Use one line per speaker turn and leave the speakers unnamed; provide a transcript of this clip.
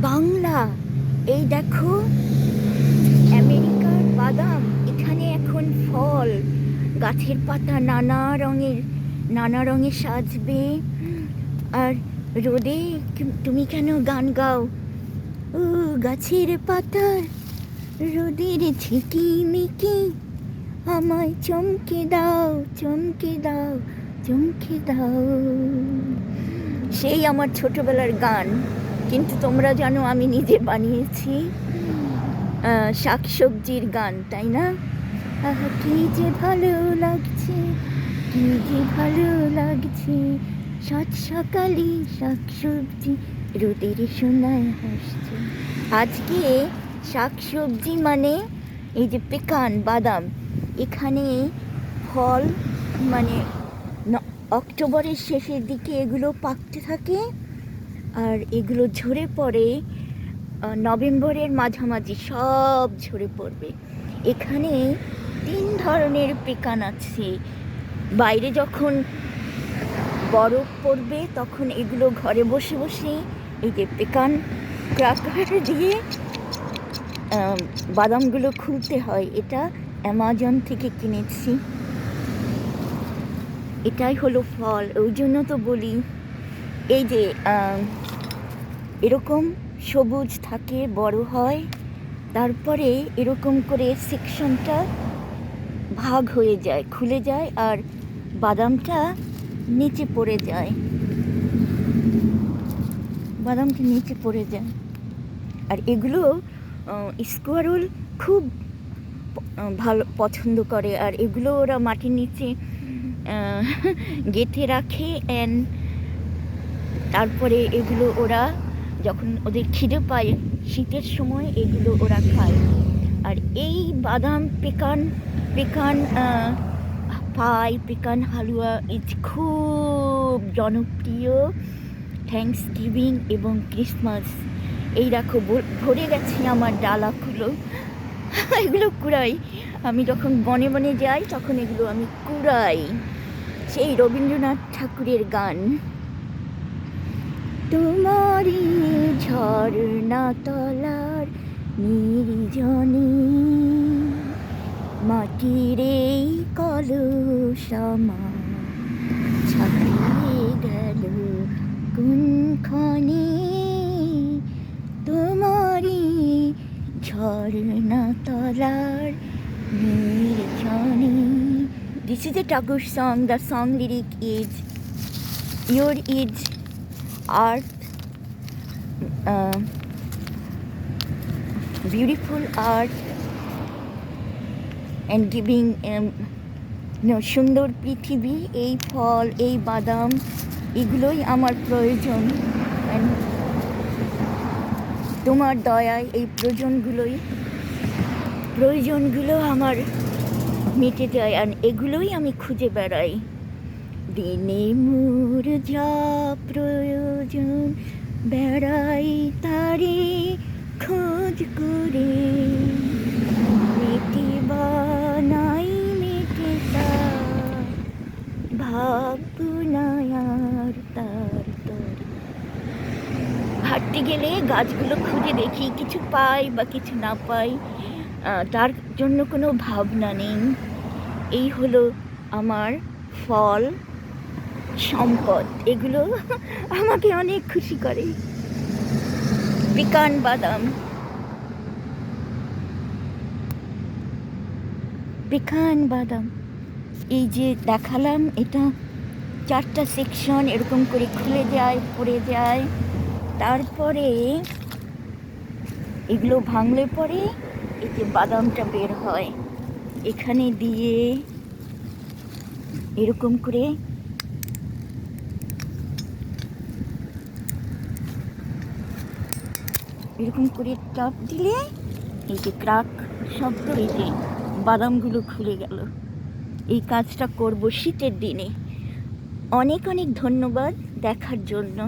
বাংলা। এই দেখো, আমেরিকার বাদাম, এখানে এখন ফল। গাছের পাতা নানা রঙের, নানা রঙে সাজবে। আর রোদে তুমি কেন গান গাও? ও, গাছের পাতা, রোদের ঝিকিমিকি আমায় চমকে দাও চমকে দাও চমকে দাও। সেই আমার ছোটবেলার গান। কিন্তু তোমরা জানো আমি নিজে বানিয়েছি শাক সবজির গান, তাই না? কি যে ভালো লাগছে, কি যে ভালো লাগছে। সাত সকালে শাক সবজি রোদের সোনায় হাসছে। আজকে শাক সবজি মানে এই যে পেকান, বাদাম, এখানে ফল মানে অক্টোবরের শেষের দিকে এগুলো পাকতে থাকে। আর এগুলো ঝরে পড়ে নভেম্বরের মাঝামাঝি সব ঝরে পড়বে। এখানে তিন ধরনের পেকান আছে। বাইরে যখন বরফ পড়বে, তখন এগুলো ঘরে বসে বসে এই যে পেকান ক্রাকার দিয়ে বাদামগুলো খুলতে হয়। এটা অ্যামাজন থেকে কিনেছি। এটাই হলো ফল। ওই জন্য তো বলি এই যে এরকম সবুজ থাকে, বড় হয়, তারপরে এরকম করে সেকশনটা ভাগ হয়ে যায়, খুলে যায় আর বাদামটা নিচে পড়ে যায়। বাদামটা নিচে পড়ে যায়। আর এগুলো স্কোয়ারুল খুব ভালো, পছন্দ করে। আর এগুলো ওরা মাটির নিচে গেঁথে রাখে অ্যান্ড তারপরে এগুলো ওরা যখন ওদের খিদে পায়, শীতের সময় এগুলো ওরা খায়। আর এই বাদাম, pecan pecan pie, pecan, halwa is খুব জনপ্রিয়। থ্যাংকস গিভিং এবং ক্রিসমাস এই দেখো ভরে গেছে আমার ডালাগুলো। এগুলো কুড়াই। আমি যখন বনে বনে যাই, তখন এগুলো আমি কুড়াই। সেই রবীন্দ্রনাথ ঠাকুরের গান। তোমারই ঝর্ণা তলার নির্জনে মাটির এই কলসমা ছাপিয়ে গেল কোনখানে তোমারই ঝর্ণা তলার নির্জনে This is a Tagore song. The song lyric is Your is art, beautiful beautiful and giving সুন্দর পৃথিবী এই ফল এই বাদাম এগুলোই আমার প্রয়োজন। তোমার দয়ায় এই প্রয়োজনগুলোই প্রয়োজনগুলো আমার মিটে যায়। আর এগুলোই আমি খুঁজে বেড়াই। দিনে মোর যা প্রয়োজন, বেড়াই তারে খোঁজ করে। মেটে বানাই, মেটে তা ভাবনায়ার তার তরে। হাঁটতে গেলে গাছগুলো খুঁজে দেখি, কিছু পাই বা কিছু না পাই তার জন্য কোনো ভাবনা নেই। এই হলো আমার ফল। সম্পদ, এগুলো আমাকে অনেক খুশি করে। পিকান বাদাম। পিকান বাদাম। এই যে দেখালাম, এটা চারটা সেকশন এরকম করে খুলে যায় পড়ে যায় তারপরে এগুলো ভাঙলে পরে এই যে বাদামটা বের হয়। এখানে দিয়ে এরকম করে এরকম করে চাপ দিলে এই যে ক্রাক শব্দ, এই যে বাদামগুলো খুলে গেল। এই কাজটা করব শীতের দিনে। অনেক অনেক ধন্যবাদ দেখার জন্য।